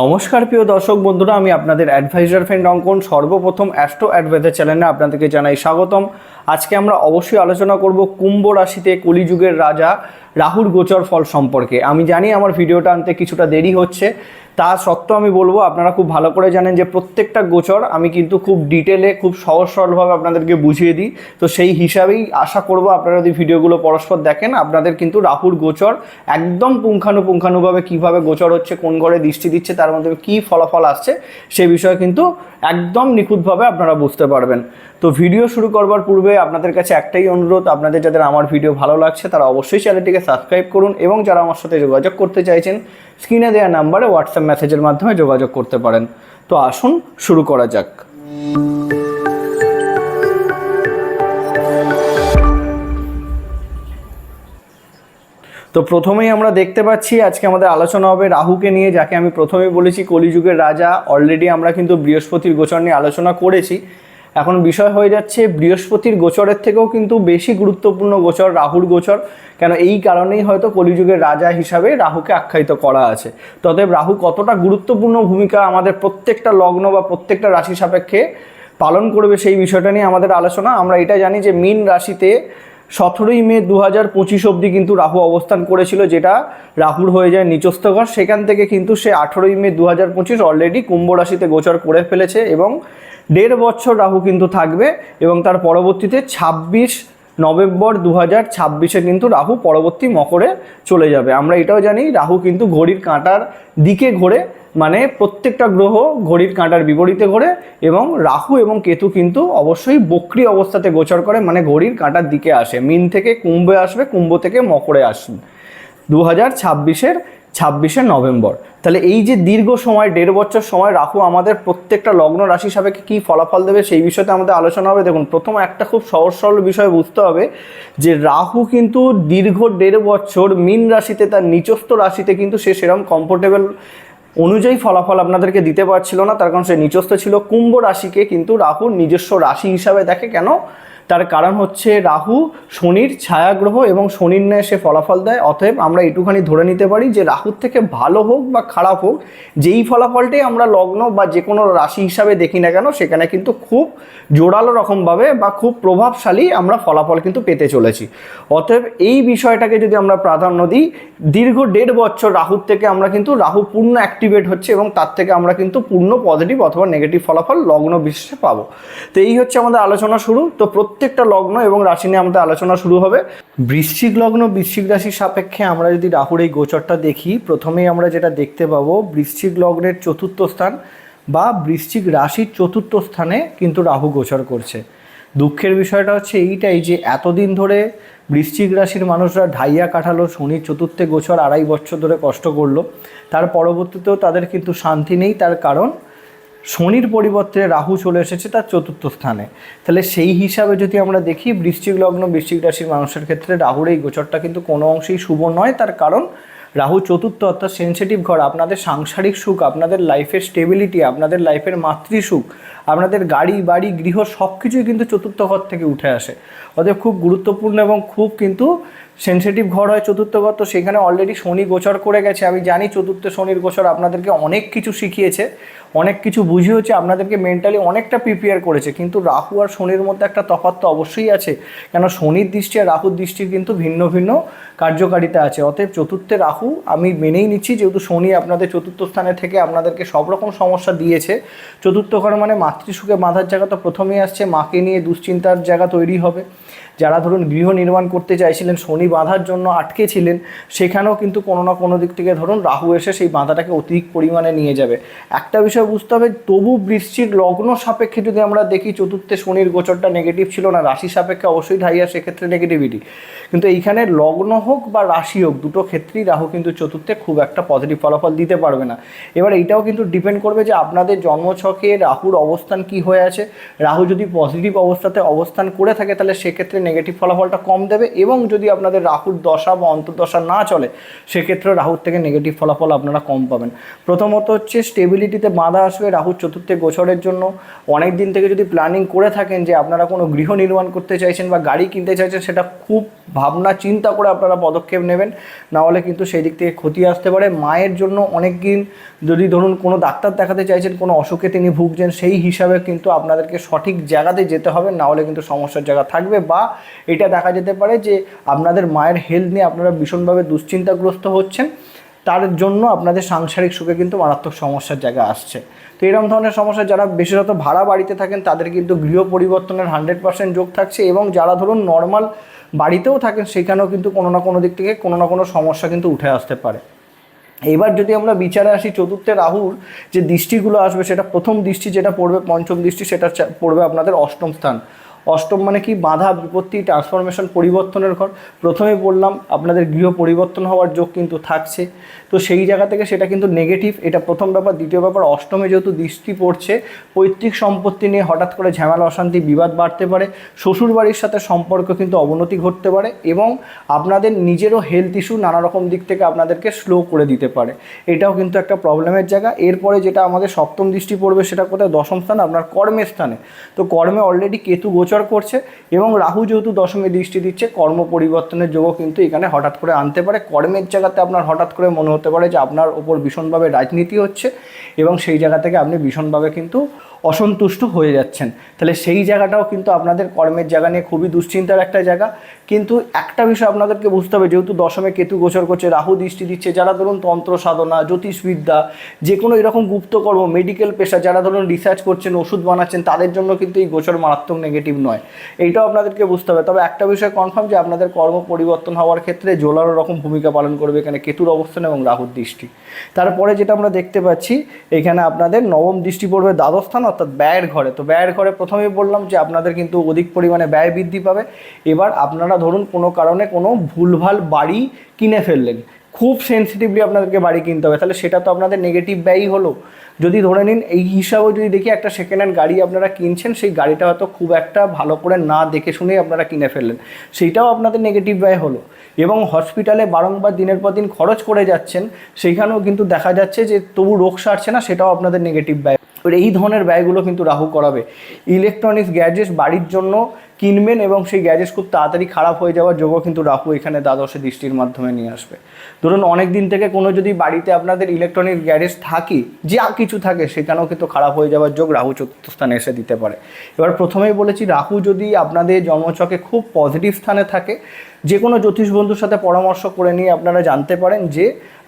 নমস্কার প্রিয় দর্শক বন্ধুরা, আমি আপনাদের অ্যাডভাইজার ফ্রেন্ড অঙ্কন, সর্বপ্রথম অ্যাস্ট্রো অ্যাডভাইজার চ্যানেলে আপনাদেরকে জানাই স্বাগতম। আজকে আমরা অবশ্যই আলোচনা করব কুম্ভ রাশিতে কলিযুগের রাজা রাহুর গোচর ফল সম্পর্কে। আমি জানি আমার ভিডিওটা আনতে কিছুটা দেরি হচ্ছে, তা সত্ত্বেও আমি বলব, আপনারা খুব ভালো করে জানেন যে প্রত্যেকটা গোচর আমি কিন্তু খুব ডিটেলে খুব সহজ সরলভাবে আপনাদেরকে বুঝিয়ে দিই। তো সেই হিসাবেই আশা করব আপনারা যদি ভিডিওগুলো পরস্পর দেখেন, আপনাদের কিন্তু রাহুর গোচর একদম পুঙ্খানুপুঙ্খানুভাবে কীভাবে গোচর হচ্ছে, কোন ঘরে দৃষ্টি দিচ্ছে তার মধ্যে কী ফলাফল আসছে সে বিষয়ে কিন্তু একদম নিখুঁতভাবে আপনারা বুঝতে পারবেন। তো ভিডিও শুরু করবার পূর্বে আপনাদের কাছে একটাই অনুরোধ, আপনাদের যাদের আমার ভিডিও ভালো লাগছে তারা অবশ্যই চ্যানেলটিকে সাবস্ক্রাইব করুন এবং যারা আমার সাথে যোগাযোগ করতে চাইছেন, স্ক্রিনে দেওয়া নাম্বারে হোয়াটসঅ্যাপ মেসেজের মাধ্যমে যোগাযোগ করতে পারেন। তো আসুন, শুরু করা যাক। তো প্রথমেই আমরা দেখতে পাচ্ছি আজকে আমাদের আলোচনা হবে রাহুকে নিয়ে, যাকে আমি প্রথমেই বলেছি কলিযুগের রাজা। অলরেডি আমরা কিন্তু বৃহস্পতির গোচর নিয়ে আলোচনা করেছি। এখন বিষয় হয়ে যাচ্ছে বৃহস্পতির গোচরের থেকেও কিন্তু বেশি গুরুত্বপূর্ণ গোচর, রাহুর গোচর। কেন এই কারণেই হয়তো কলিযুগের রাজা হিসাবে রাহুকে আখ্যায়িত করা আছে। তবে রাহু কতটা গুরুত্বপূর্ণ ভূমিকা আমাদের প্রত্যেকটা লগ্ন বা প্রত্যেকটা রাশি সাপেক্ষে পালন করবে সেই বিষয়টা নিয়ে আমাদের আলোচনা। আমরা এটা জানি যে মীন রাশিতে সতেরোই মে দু হাজার পঁচিশ অবধি কিন্তু রাহু অবস্থান করেছিল, যেটা রাহুর হয়ে যায় নিচস্থ ঘর। সেখান থেকে কিন্তু সে আঠেরোই মে দু হাজার পঁচিশ অলরেডি কুম্ভ রাশিতে গোচর করে ফেলেছে এবং দেড় বছর রাহু কিন্তু থাকবে এবং তার পরবর্তীতে ছাব্বিশ নভেম্বর দু হাজার ছাব্বিশে কিন্তু রাহু পরবর্তী মকরে চলে যাবে। আমরা এটাও জানি রাহু কিন্তু ঘড়ির কাঁটার দিকে ঘোরে মানে প্রত্যেকটা গ্রহ ঘড়ির কাঁটার বিপরীতে ঘোরে এবং রাহু এবং কেতু কিন্তু অবশ্যই বক্রি অবস্থাতে গোচর করে মানে ঘড়ির কাঁটার দিকে আসে। মিন থেকে কুম্ভে আসবে, কুম্ভ থেকে মকরে আসবে। দু হাজার ছাব্বিশের ছাব্বিশে নভেম্বর। তাহলে এই যে দীর্ঘ সময়, দেড় বছর সময় রাহু আমাদের প্রত্যেকটা লগ্ন রাশি সাপেক্ষে কী ফলাফল দেবে সেই বিষয়তে আমাদের আলোচনা হবে। দেখুন, প্রথম একটা খুব সহজ সরল বিষয় বুঝতে হবে যে রাহু কিন্তু দীর্ঘ দেড় বছর মিন রাশিতে, তার নিচস্থ রাশিতে কিন্তু সে সেরকম কমফোর্টেবল অনুযায়ী ফলাফল আপনাদেরকে দিতে পারছিল না, তার কারণ সে নিচস্থ ছিল। কুম্ভ রাশিকে কিন্তু রাহুর নিজস্ব রাশি হিসাবে দেখে কেন তার কারণ হচ্ছে রাহু শনির ছায়াগ্রহ এবং শনির ন্যায় সে ফলাফল দেয়, অতএব আমরা এটুখানি ধরে নিতে পারি যে রাহুর থেকে ভালো হোক বা খারাপ হোক, যেই ফলাফলটাই আমরা লগ্ন বা যে কোনো রাশি হিসাবে দেখি না কেন, সেখানে কিন্তু খুব জোরালো রকমভাবে বা খুব প্রভাবশালী আমরা ফলাফল কিন্তু পেতে চলেছি। অতএব এই বিষয়টাকে যদি আমরা প্রাধান্য দিই, দীর্ঘ দেড় বছর রাহুর থেকে আমরা কিন্তু রাহু পূর্ণ অ্যাক্টিভেট হচ্ছে এবং তার থেকে আমরা কিন্তু পূর্ণ পজিটিভ অথবা নেগেটিভ ফলাফল লগ্ন বিশেষে পাবো। তো এই হচ্ছে আমাদের আলোচনা শুরু। তো প্রত্যেকটা লগ্ন এবং রাশি নিয়ে আমাদের আলোচনা শুরু হবে। বৃশ্চিক লগ্ন, বৃশ্চিক রাশির সাপেক্ষে আমরা যদি রাহুর এই গোচরটা দেখি, প্রথমেই আমরা যেটা দেখতে পাবো, বৃশ্চিক লগ্নের চতুর্থ স্থান বা বৃশ্চিক রাশির চতুর্থ স্থানে কিন্তু রাহু গোচর করছে। দুঃখের বিষয়টা হচ্ছে এইটাই যে এতদিন ধরে বৃশ্চিক রাশির মানুষরা ঢাইয়া কাটালো শনির চতুর্থে গোচর আড়াই বছর ধরে কষ্ট করল। তার পরবর্তীতেও তাদের কিন্তু শান্তি নেই, তার কারণ শনির পরিবর্তে রাহু চলে এসেছে তার চতুর্থ স্থানে। তাহলে সেই হিসাবে যদি আমরা দেখি, বৃশ্চিক লগ্ন, বৃশ্চিক রাশির মানুষের ক্ষেত্রে রাহুর এই গোচরটা কিন্তু কোনো অংশেই শুভ নয়। তার কারণ রাহু চতুর্থ অর্থাৎ সেন্সিটিভ ঘর, আপনাদের সাংসারিক সুখ, আপনাদের লাইফের স্টেবিলিটি আপনাদের লাইফের মাতৃসুখ আপনাদের গাড়ি, বাড়ি, গৃহ সব কিছুই কিন্তু চতুর্থ ঘর থেকে উঠে আসে। অতএব খুব গুরুত্বপূর্ণ এবং খুব কিন্তু সেন্সিটিভ ঘর হয় চতুর্থ ঘর। তো সেখানে অলরেডি শনি গোচর করে গেছে। আমি জানি চতুর্থ শনির গোচর আপনাদেরকে অনেক কিছু শিখিয়েছে, অনেক কিছু বুঝিয়েছে আপনাদেরকে মেন্টালি অনেকটা প্রিপেয়ার করেছে। কিন্তু রাহু আর শনির মধ্যে একটা তফাৎ তো অবশ্যই আছে। কেন শনির দৃষ্টি আর রাহুর দৃষ্টির কিন্তু ভিন্ন ভিন্ন কার্যকারিতা আছে। অতএব চতুর্থে রাহু আমি মেনেই নিচ্ছি, যেহেতু শনি আপনাদের চতুর্থ স্থানে থেকে আপনাদেরকে সব রকম সমস্যা দিয়েছে। চতুর্থ ঘর মানে মাতৃসুখে বাঁধার জায়গা তো প্রথমেই আসছে, মাকে নিয়ে দুশ্চিন্তার জায়গা তৈরি হবে। যারা ধরুন গৃহ নির্মাণ করতে চাইছিলেন, শনি বাঁধার জন্য আটকে ছিলেন সেখানেও কিন্তু কোনো না কোনো দিক থেকে ধরুন রাহু এসে সেই বাঁধাটাকে অতিরিক্ত পরিমাণে নিয়ে যাবে। একটা বিষয় বুঝতে হবে, তবু বৃষ্টির লগ্ন সাপেক্ষে যদি আমরা দেখি চতুর্থে শনির গোচরটা নেগেটিভ ছিল না, রাশি সাপেক্ষে অবশ্যই ঢাইয়া সেক্ষেত্রে নেগেটিভিটি কিন্তু এইখানে লগ্ন হোক বা রাশি হোক, দুটো ক্ষেত্রেই রাহু কিন্তু চতুর্থে খুব একটা পজিটিভ ফলাফল দিতে পারবে না। এবার এইটাও কিন্তু ডিপেন্ড করবে যে আপনাদের জন্মছকে রাহুর অবস্থান কি হয়ে আছে। রাহু যদি পজিটিভ অবস্থাতে অবস্থান করে থাকে, তাহলে সেক্ষেত্রে নেগেটিভ ফলাফলটা কম দেবে এবং যদি আপনাদের রাহুর দশা বা অন্তর্দশা না চলে সেক্ষেত্রে রাহুর থেকে নেগেটিভ ফলাফল আপনারা কম পাবেন। প্রথমত হচ্ছে স্টেবিলিটিতে বাধা আসবে রাহুর চতুর্থে গোচরের জন্য। অনেক দিন থেকে যদি প্ল্যানিং করে থাকেন যে আপনারা কোনো গৃহ নির্মাণ করতে চাইছেন বা গাড়ি কিনতে চাইছেন, সেটা খুব ভাবনা চিন্তা করে আপনারা পদক্ষেপ নেবেন। না হলে কিন্তু সেই দিক থেকে ক্ষতি আসতে পারে। মায়ের জন্য অনেক দিন যদি ধরুন কোনো ডাক্তার দেখাতে চাইছেন, কোনো অসুখে তিনি ভুগছেন, সেই হিসাবে কিন্তু আপনাদেরকে সঠিক জায়গাতে যেতে হবে। না হলে কিন্তু সমস্যার জায়গা থাকবে বা এটা দেখা যেতে পারে যে আপনাদের মায়ের হেলথ নিয়ে আপনারা ভীষণভাবে দুশ্চিন্তাগ্রস্ত হচ্ছেন। তার জন্য আপনাদের সাংসারিক সুখে কিন্তু মারাত্মক সমস্যার জায়গা আসছে। তো এরকম ধরনের সমস্যা যারা বিশেষত ভাড়া বাড়িতে থাকেন, তাদের কিন্তু গৃহ পরিবর্তনের হান্ড্রেড পার্সেন্ট যোগ থাকছে এবং যারা ধরুন নর্মাল বাড়িতেও থাকেন, সেখানেও কিন্তু কোনো না কোনো দিক থেকে কোনো না কোনো সমস্যা কিন্তু উঠে আসতে পারে। এবার যদি আমরা বিচারে আসি চতুর্থে রাহুর যে দৃষ্টিগুলো আসবে, সেটা প্রথম দৃষ্টি যেটা পড়বে, পঞ্চম দৃষ্টি সেটা পড়বে আপনাদের অষ্টম স্থান। অষ্টম মানে কি? বাধা, বিপত্তি ট্রান্সফরমেশন পরিবর্তনের ঘর। প্রথমে বললাম, আপনাদের গৃহ পরিবর্তন হওয়ার যোগ কিন্তু থাকছে। তো সেই জায়গা থেকে সেটা কিন্তু নেগেটিভ এটা প্রথম ব্যাপার। দ্বিতীয় ব্যাপার, অষ্টমে যেহেতু দৃষ্টি পড়ছে, পৈতৃক সম্পত্তি নিয়ে হঠাৎ করে ঝামেলা, অশান্তি, বিবাদ বাড়তে পারে। শ্বশুর বাড়ির সাথে সম্পর্ক কিন্তু অবনতি ঘটতে পারে এবং আপনাদের নিজেরও হেলথ ইস্যু নানা রকম দিক থেকে আপনাদেরকে স্লো করে দিতে পারে। এটাও কিন্তু একটা প্রবলেমের জায়গা। এরপরে যেটা আমাদের সপ্তম দৃষ্টি পড়বে, সেটা কোথায়? দশম স্থান, আপনার কর্মের স্থানে। তো কর্মে অলরেডি কেতু গোচর করছে এবং রাহু যেহেতু দশমে দৃষ্টি দিচ্ছে, কর্ম পরিবর্তনের যোগও কিন্তু এখানে হঠাৎ করে আনতে পারে। কর্মের জায়গাতে আপনার হঠাৎ করে মনে হতে পারে যে আপনার ওপর ভীষণভাবে রাজনীতি হচ্ছে এবং সেই জায়গা থেকে আপনি ভীষণভাবে কিন্তু অসন্তুষ্ট হয়ে যাচ্ছেন। তাহলে সেই জায়গাটাও কিন্তু আপনাদের কর্মের জায়গা নিয়ে খুবই দুশ্চিন্তার একটা জায়গা। কিন্তু একটা বিষয় আপনাদেরকে বুঝতে হবে, যেহেতু দশমে কেতু গোচর করছে, রাহু দৃষ্টি দিচ্ছে, যারা ধরুন তন্ত্র সাধনা, জ্যোতিষবিদ্যা, যে কোনো এরকম গুপ্তকর্ম মেডিকেল পেশা, যারা ধরুন রিসার্চ করছেন, ওষুধ বানাচ্ছেন, তাদের জন্য কিন্তু এই গোচর মারাত্মক নেগেটিভ নয়। এইটাও আপনাদেরকে বুঝতে হবে। তবে একটা বিষয় কনফার্ম যে আপনাদের কর্ম পরিবর্তন হওয়ার ক্ষেত্রে জোলারও রকম ভূমিকা পালন করবে এখানে কেতুর অবস্থান এবং রাহুর দৃষ্টি। তারপরে যেটা আমরা দেখতে পাচ্ছি, এখানে আপনাদের নবম দৃষ্টি পড়বে দ্বাদস্থান অর্থাৎ ব্যয়ের ঘরে। তো ব্যয়ের ঘরে প্রথমেই বললাম যে আপনাদের কিন্তু অধিক পরিমাণে ব্যয় বৃদ্ধি পাবে। এবার আপনারা ধরুন কোনো কারণে কোনো ভুলভাল বাড়ি কিনে ফেললেন। খুব সেন্সিটিভলি আপনাদেরকে বাড়ি কিনতে হবে। তাহলে সেটা তো আপনাদের নেগেটিভ ব্যয়ই হলো। যদি ধরে নিন, এই হিসাবেও যদি দেখি একটা সেকেন্ড হ্যান্ড গাড়ি আপনারা কিনছেন, সেই গাড়িটা হয়তো খুব একটা ভালো করে না দেখে শুনেই আপনারা কিনে ফেললেন। সেইটাও আপনাদের নেগেটিভ ব্যয় হলো। এবং হসপিটালে বারংবার দিনের পর দিন খরচ করে যাচ্ছেন, সেইখানেও কিন্তু দেখা যাচ্ছে যে তবু রোগ সারছে না, সেটাও আপনাদের নেগেটিভ ব্যয়। এই ধরনের ব্যয়গুলো কিন্তু রাহু করাবে। ইলেকট্রনিক্স গ্যাজেটস বাড়ির জন্য কিনবেন এবং সেই গ্যাজেটস খুব তাড়াতাড়ি খারাপ হয়ে যাওয়ার যোগও কিন্তু রাহু এখানে দ্বাদশে দৃষ্টির মাধ্যমে নিয়ে আসবে। ধরুন অনেক দিন থেকে কোনো যদি বাড়িতে আপনাদের ইলেকট্রনিক গ্যাজেটস থাকে, যা কিছু থাকে সেখানেও কিন্তু খারাপ হয়ে যাওয়ার যোগ রাহু চতুর্থ স্থানে এসে দিতে পারে। এবার প্রথমেই বলেছি রাহু যদি আপনাদের জন্মচকে খুব পজিটিভ স্থানে থাকে যে কোনো জ্যোতিষ বন্ধুর সাথে পরামর্শ করে নিয়ে আপনারা জানতে পারেন যে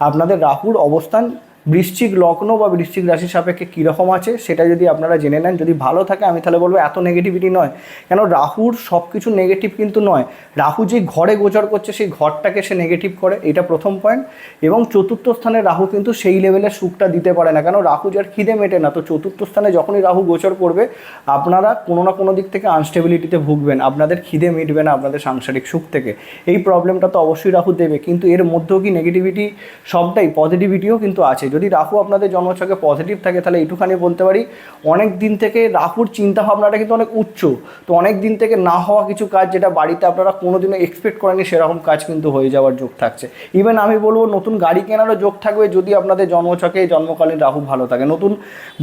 আপনাদের রাহুর অবস্থান বৃশ্চিক লগ্ন বা বৃশ্চিক রাশির সাপেক্ষে কীরকম আছে সেটা যদি আপনারা জেনে নেন, যদি ভালো থাকে আমি তাহলে বলব এত নেগেটিভিটি নয়। কেন রাহুর সব কিছু নেগেটিভ কিন্তু নয়। রাহু যে ঘরে গোচর করছে সেই ঘরটাকে সে নেগেটিভ করে, এটা প্রথম পয়েন্ট এবং চতুর্থ স্থানে রাহু কিন্তু সেই লেভেলের সুখটা দিতে পারে না। কেন রাহু যার খিদে মেটে না। তো চতুর্থ স্থানে যখনই রাহু গোচর করবে, আপনারা কোনো না কোনো দিক থেকে আনস্টেবিলিটিতে ভুগবেন। আপনাদের খিদে মিটবে না আপনাদের সাংসারিক সুখ থেকে। এই প্রবলেমটা তো অবশ্যই রাহু দেবে। কিন্তু এর মধ্যেও কি নেগেটিভিটি সবটাই? পজিটিভিটিও কিন্তু আছে। যদি রাহু আপনাদের জন্মছকে পজিটিভ থাকে, তাহলে এইটুখানি বলতে পারি, অনেক দিন থেকে রাহুর চিন্তা ভাবনাটা কিন্তু অনেক উচ্চ। তো অনেক দিন থেকে না হওয়া কিছু কাজ যেটা বাড়িতে আপনারা কোনোদিনও এক্সপেক্ট করেনি সেরকম কাজ কিন্তু হয়ে যাওয়ার যোগ থাকছে। ইভেন আমি বলব, নতুন গাড়ি কেনারও যোগ থাকবে যদি আপনাদের জন্মছকে জন্মকালীন রাহু ভালো থাকে। নতুন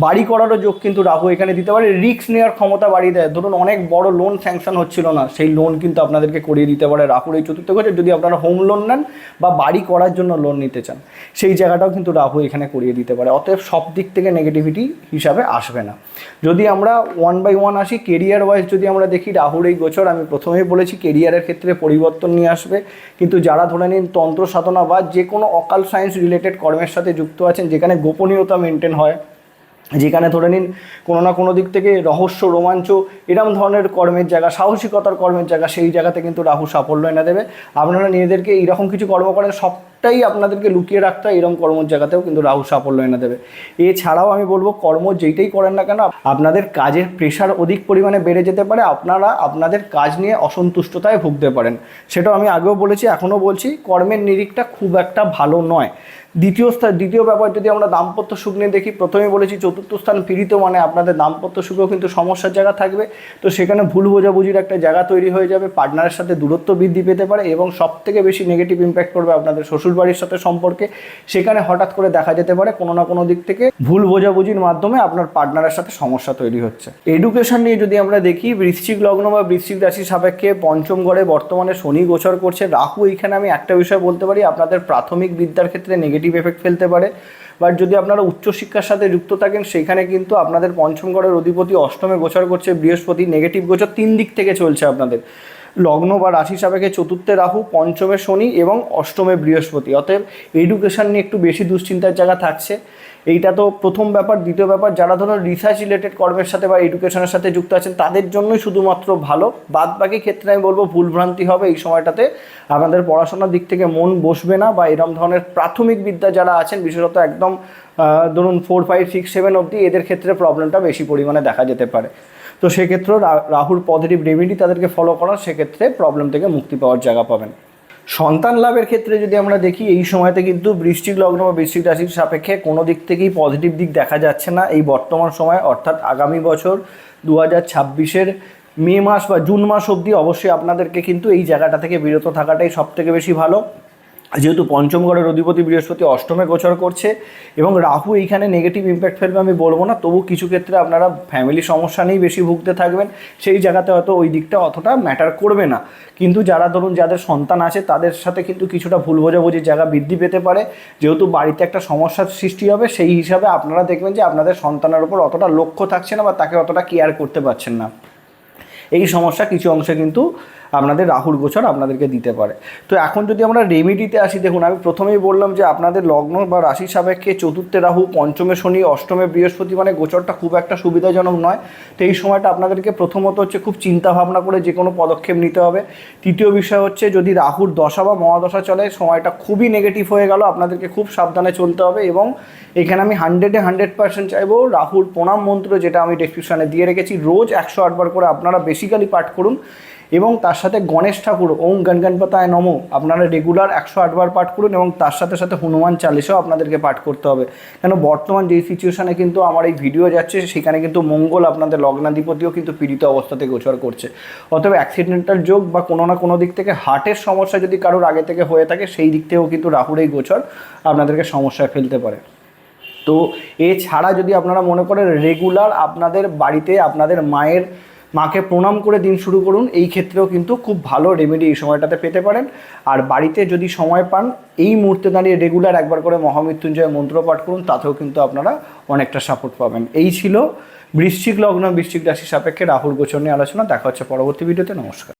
বাড়ি করারও যোগ কিন্তু রাহু এখানে দিতে পারে। রিস্ক নেওয়ার ক্ষমতা বাড়িয়ে দেয়। ধরুন, অনেক বড় লোন স্যাংশন হচ্ছিল না, সেই লোন কিন্তু আপনাদেরকে করিয়ে দিতে পারে রাহুর এই চতুর্থ ঘরে যদি আপনারা হোম লোন নেন বা বাড়ি করার জন্য লোন নিতে চান, সেই জায়গাটাও কিন্তু রাহু এখানে করিয়ে দিতে পারে। অতএব সব দিক থেকে নেগেটিভিটি হিসাবে আসবে না। যদি আমরা ওয়ান বাই ওয়ান আসি কেরিয়ার ওয়াইজ যদি আমরা দেখি রাহুর এই গোচর আমি প্রথমেই বলেছি কেরিয়ারের ক্ষেত্রে পরিবর্তন নিয়ে আসবে। কিন্তু যারা ধরে নিন তন্ত্র সাধনা বা যে কোনো অকাল সায়েন্স রিলেটেড কর্মের সাথে যুক্ত আছেন, যেখানে গোপনীয়তা মেনটেন হয়, যেখানে ধরে নিন কোনো না কোনো দিক থেকে রহস্য, রোমাঞ্চ, এরম ধরনের কর্মের জায়গা, সাহসিকতার কর্মের জায়গা, সেই জায়গাতে কিন্তু রাহু সাফল্য এনে দেবে। আপনারা নিজেদেরকে এইরকম কিছু কর্ম করেন, সব অনেকটাই আপনাদেরকে লুকিয়ে রাখতে হয় এরকম কর্মর জায়গাতেও কিন্তু রাহু সাফল্য এনে দেবে। এছাড়াও আমি বলব, কর্ম যেইটাই করেন না কেন, আপনাদের কাজের প্রেশার অধিক পরিমাণে বেড়ে যেতে পারে, আপনারা আপনাদের কাজ নিয়ে অসন্তুষ্টতায় ভুগতে পারেন। সেটাও আমি আগেও বলেছি, এখনও বলছি, কর্মের নিরিখটা খুব একটা ভালো নয়। দ্বিতীয় স্থান, দ্বিতীয় ব্যাপার যদি আমরা দাম্পত্য সুখ নিয়ে দেখি প্রথমে বলেছি চতুর্থ স্থান পীড়িত মানে আপনাদের দাম্পত্য সুখেও কিন্তু সমস্যার জায়গা থাকবে। তো সেখানে ভুল বোঝাবুঝির একটা জায়গা তৈরি হয়ে যাবে পার্টনারের সাথে দূরত্ব বৃদ্ধি পেতে পারে এবং সব থেকে বেশি নেগেটিভ ইম্প্যাক্ট করবে আপনাদের শ্বশুরবাড়ির সাথে সম্পর্কে সেখানে হঠাৎ করে দেখা যেতে পারে কোনো না কোনো দিক থেকে ভুল বোঝাবুঝির মাধ্যমে আপনার পার্টনারের সাথে সমস্যা তৈরি হচ্ছে। এডুকেশন নিয়ে যদি আমরা দেখি, বৃশ্চিক লগ্ন বা বৃশ্চিক রাশির সাপেক্ষে পঞ্চম ঘরে বর্তমানে শনি গোচর করছে। রাহু, এইখানে আমি একটা বিষয় বলতে পারি, আপনাদের প্রাথমিক বিদ্যার ক্ষেত্রে নেগেটিভ এফেক্ট ফেলতে পারে। বাট যদি আপনারা উচ্চশিক্ষার সাথে যুক্ত থাকেন, সেখানে কিন্তু আপনাদের পঞ্চম ঘরের অধিপতি অষ্টমে গোচর করছে, বৃহস্পতি নেগেটিভ গোচর, তিন দিক থেকে চলছে আপনাদের। লগ্ন বা রাশি সাপেক্ষে চতুর্থে রাহু, পঞ্চমে শনি এবং অষ্টমে বৃহস্পতি। অতএব এডুকেশন নিয়ে একটু বেশি দুশ্চিন্তার জায়গা থাকছে। এইটা তো প্রথম ব্যাপার। দ্বিতীয় ব্যাপার, যারা ধরুন রিসার্চ রিলেটেড কর্মের সাথে বা এডুকেশনের সাথে যুক্ত আছেন, তাদের জন্যই শুধুমাত্র ভালো। বাদ বাকি ক্ষেত্রে আমি বলব ভুলভ্রান্তি হবে এই সময়টাতে। আপনাদের পড়াশোনার দিক থেকে মন বসবে না বা এরকম ধরনের প্রাথমিক বিদ্যা যারা আছেন, বিশেষত একদম ধরুন ফোর ফাইভ সিক্স সেভেন অবধি এদের ক্ষেত্রে প্রবলেমটা বেশি পরিমাণে দেখা যেতে পারে। তো সেক্ষেত্রেও রাহুর পজিটিভ রেমেডি তাদেরকে ফলো করার সেক্ষেত্রে প্রবলেম থেকে মুক্তি পাওয়ার জায়গা পাবেন। সন্তান লাভের ক্ষেত্রে যদি আমরা দেখি, এই সময়তে কিন্তু বৃষ্টিক লগ্ন বা বৃষ্টিক রাশির সাপেক্ষে কোনো দিক থেকেই পজিটিভ দিক দেখা যাচ্ছে না। এই বর্তমান সময় অর্থাৎ আগামী বছর দু হাজার ছাব্বিশের মে মাস বা জুন মাস অবধি অবশ্যই আপনাদেরকে কিন্তু এই জায়গাটা থেকে বিরত থাকাটাই সব থেকে বেশি ভালো। যেহেতু পঞ্চম ঘরের অধিপতি বৃহস্পতি অষ্টমে গোচর করছে এবং রাহু এইখানে নেগেটিভ ইম্প্যাক্ট ফেলবে আমি বলব না, তবু কিছু ক্ষেত্রে আপনারা ফ্যামিলি সমস্যা নিয়েই বেশি ভুগতে থাকবেন, সেই জায়গাতে হয়তো ওই দিকটা অতটা ম্যাটার করবে না। কিন্তু যারা ধরুন যাদের সন্তান আছে তাদের সাথে কিন্তু কিছুটা ভুল বোঝাবুঝির জায়গা বৃদ্ধি পেতে পারে, যেহেতু বাড়িতে একটা সমস্যার সৃষ্টি হবে সেই হিসাবে আপনারা দেখবেন যে আপনাদের সন্তানের উপর অতটা লক্ষ্য থাকছে না বা তাকে অতটা কেয়ার করতে পারছেন না। এই সমস্যা কিছু অংশে কিন্তু আপনাদের রাহুর গোচর আপনাদেরকে দিতে পারে। তো এখন যদি আমরা রেমিডিতে আসি, দেখুন, আমি প্রথমেই বললাম যে আপনাদের লগ্ন বা রাশি সাপেক্ষে চতুর্থে রাহু, পঞ্চমে শনি, অষ্টমে বৃহস্পতি মানে গোচরটা খুব একটা সুবিধাজনক নয়। তো এই সময়টা আপনাদেরকে প্রথমত হচ্ছে খুব চিন্তা ভাবনা করে যে কোনো পদক্ষেপ নিতে হবে। তৃতীয় বিষয় হচ্ছে যদি রাহুর দশা বা মহাদশা চলে, সময়টা খুবই নেগেটিভ হয়ে গেল, আপনাদেরকে খুব সাবধানে চলতে হবে এবং এখানে আমি হান্ড্রেডে হান্ড্রেড পার্সেন্ট চাইব রাহুর প্রণাম মন্ত্র যেটা আমি ডেসক্রিপশানে দিয়ে রেখেছি। রোজ একশো আটবার করে আপনারা বেসিক্যালি পাঠ করুন। এবং তার সাথে গণেশ ঠাকুর, ওম গণগণপতায় নম, আপনারা রেগুলার একশো আটবার পাঠ করুন এবং তার সাথে সাথে হনুমান চালিশাও আপনাদেরকে পাঠ করতে হবে। কেন বর্তমান যেই সিচুয়েশানে কিন্তু আমার এই ভিডিও যাচ্ছে, সেখানে কিন্তু মঙ্গল আপনাদের লগ্নাধিপতিও কিন্তু পীড়িত অবস্থাতে গোচর করছে। অতএব অ্যাক্সিডেন্টাল যোগ বা কোনো না কোনো দিক থেকে হার্টের সমস্যা যদি কারোর আগে থেকে হয়ে থাকে, সেই দিক থেকেও কিন্তু রাহুর এই গোচর আপনাদেরকে সমস্যায় ফেলতে পারে। তো এছাড়া যদি আপনারা মনে করেন রেগুলার আপনাদের বাড়িতে আপনাদের মায়ের মাকে প্রণাম করে দিন শুরু করুন। এই ক্ষেত্রেও কিন্তু খুব ভালো রেমেডি এই সময়টাতে পেতে পারেন। আর বাড়িতে যদি সময় পান, এই মুহূর্তে দাঁড়িয়ে রেগুলার একবার করে মহামৃত্যুঞ্জয় মন্ত্র পাঠ করুন, তাতেও কিন্তু আপনারা অনেকটা সাপোর্ট পাবেন। এই ছিল বৃশ্চিক লগ্ন, বৃশ্চিক রাশি সাপেক্ষে রাহুল গোচর নিয়ে আলোচনা। দেখা হচ্ছে পরবর্তী ভিডিওতে নমস্কার।